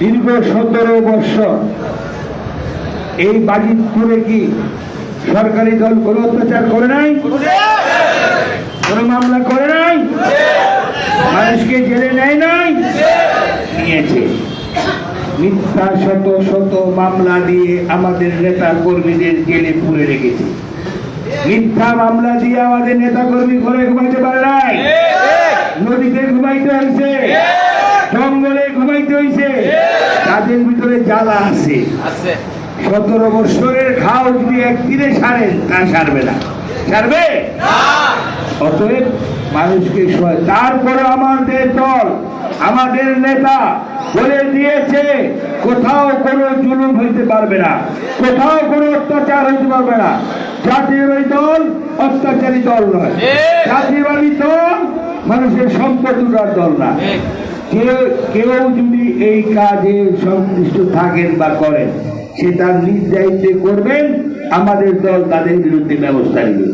দীর্ঘ সতেরো বৎসর এই বাজিতপুরে কি সরকারি দল কোনো অত্যাচার করে নাই? কোনো মামলা করে নাই? মানুষকে জেলে নেয় নাই? নিয়েছে। মিথ্যা শত শত মামলা দিয়ে আমাদের নেতা কর্মীদের জেলে পুরে রেখেছে। মিথ্যা মামলা দিয়ে আমাদের নেতা কর্মী ঘরে ঘুমাইতে পারে নাই? নদীতে ঘুমাইতে হয়েছে? জঙ্গলে ঘুমাইতে হয়েছে তাদের ভিতরে জ্বালা আছে। সতেরো বৎসরের ঘাও যদি একদিনে সারেন তা সারবে না। সারবে? অতএব মানুষকে তারপরে আমাদের দল আমাদের নেতা বলে দিয়েছে কোথাও কোনো জুলুম হইতে পারবে না। কোথাও কোনো অত্যাচার হইতে পারবে না। জাতীয় এই দল অত্যাচারী দল নয়। জাতীয়বাদী দল মানুষের সম্পদ দল না। কেউ যদি এই কাজে সংশ্লিষ্ট থাকেন বা করেন, সে তার নিজ করবেন, আমাদের দল তাদের বিরুদ্ধে ব্যবস্থা নেবে।